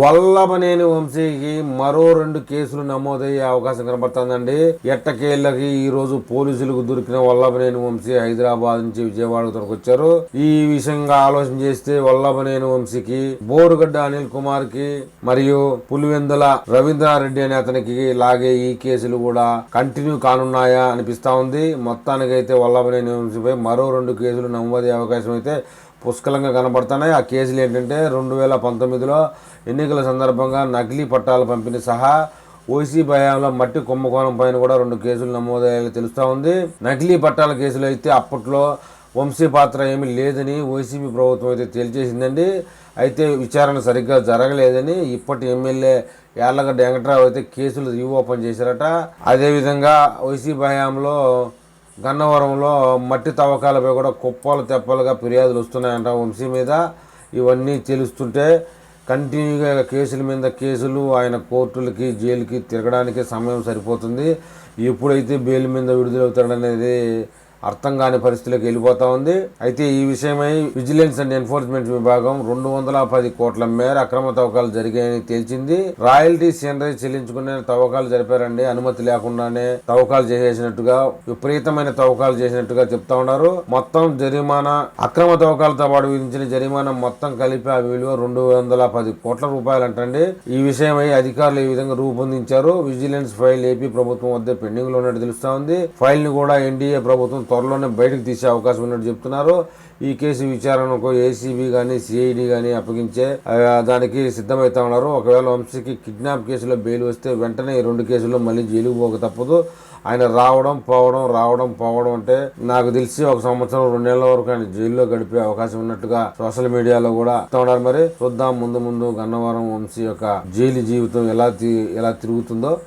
వల్లభనేని వంశీకి మరో రెండు కేసులు నమోదయ్యే అవకాశం కనబడుతుందండి. ఎట్టకేళ్ళకి ఈ రోజు పోలీసులకు దొరికిన వల్లభనేని వంశీ హైదరాబాద్ నుంచి విజయవాడకు వచ్చారు ఈ విషయంగా ఆలోచన చేస్తే వల్లభనేని వంశీకి బోరుగడ్డ అనిల్ కుమార్కి మరియు పులివెందుల రవీంద్రారెడ్డి అనే అతనికి లాగే ఈ కేసులు కూడా కంటిన్యూ కానున్నాయా అనిపిస్తా ఉంది. మొత్తానికైతే వల్లభనేని వంశీపై మరో రెండు కేసులు నమోదయ్యే అవకాశం అయితే పుష్కలంగా కనబడుతున్నాయి ఆ కేసులు ఏంటంటే రెండు వేల పంతొమ్మిదిలో ఎన్నికల సందర్భంగా నకిలీ పట్టాల పంపిణీ సహా ఓసీ భయాంలో మట్టి కుంభకోణం పైన కూడా రెండు కేసులు నమోదయ్యాయని తెలుస్తూ ఉంది. నకిలీ పట్టాల కేసులు అయితే అప్పట్లో వంశీ పాత్ర ఏమీ లేదని వైసీపీ ప్రభుత్వం అయితే తేల్చేసిందండి. అయితే విచారణ సరిగ్గా జరగలేదని ఇప్పటి ఎమ్మెల్యే యార్లగడ్డ వెంకట్రావు అయితే కేసులు రీఓపెన్ చేశారట. అదేవిధంగా వైసీపీ హయాంలో గన్నవరంలో మట్టి తవ్వకాలపై కూడా కుప్పలు తెప్పలుగా ఫిర్యాదులు వస్తున్నాయంట వంశీ మీద. ఇవన్నీ తెలుస్తుంటే కంటిన్యూగా కేసుల మీద కేసులు ఆయన కోర్టులకి జైలుకి తిరగడానికి సమయం సరిపోతుంది. ఎప్పుడైతే బెయిల్ మీద విడుదలవుతాడనేది అర్థం కాని పరిస్థితిలోకి వెళ్ళిపోతా ఉంది. అయితే ఈ విషయమై విజిలెన్స్ అండ్ ఎన్ఫోర్స్మెంట్ విభాగం రెండు వందల పది కోట్ల మేర అక్రమ తవ్వకాలు జరిగాయని తేల్చింది. రాయల్టీ సీనరీ చెల్లించుకునే తవ్వకాలు జరిపారండి. అనుమతి లేకుండానే తవ్వకాలు చేసేసినట్టుగా విపరీతమైన తవ్వకాలు చేసినట్టుగా చెప్తా ఉన్నారు. మొత్తం జరిమానా అక్రమ తవ్వకాలతో పాటు విధించిన జరిమానా మొత్తం కలిపి ఆ విలువ రెండు వందల పది కోట్ల రూపాయలు అంటండి ఈ విషయమై అధికారులు ఈ విధంగా రూపొందించారు. విజిలెన్స్ ఫైల్ ఏపీ ప్రభుత్వం వద్ద పెండింగ్లో ఉన్నట్టు తెలుస్తా ఉంది. ఫైల్ని కూడా ఎన్డీఏ ప్రభుత్వం త్వరలోనే బయటకు తీసే అవకాశం ఉన్నట్టు చెప్తున్నారు. ఈ కేసు విచారణకు ఏసీబీ కానీ సిఐడి కానీ అప్పగించే దానికి సిద్ధమవుతా ఉన్నారు. ఒకవేళ వంశీకి కిడ్నాప్ కేసులో బెయిల్ వస్తే వెంటనే ఈ రెండు కేసుల్లో మళ్ళీ జైలుకు పోక తప్పదు. ఆయన రావడం పోవడం రావడం పోవడం అంటే నాకు తెలిసి ఒక సంవత్సరం రెండేళ్ళ వరకు ఆయన జైల్లో గడిపే అవకాశం ఉన్నట్టుగా సోషల్ మీడియాలో కూడా ఉన్నారు. మరి చూద్దాం ముందు ముందు గన్నవరం వంశీ యొక్క జైలు జీవితం ఎలా తి- ఎలా తిరుగుతుందో.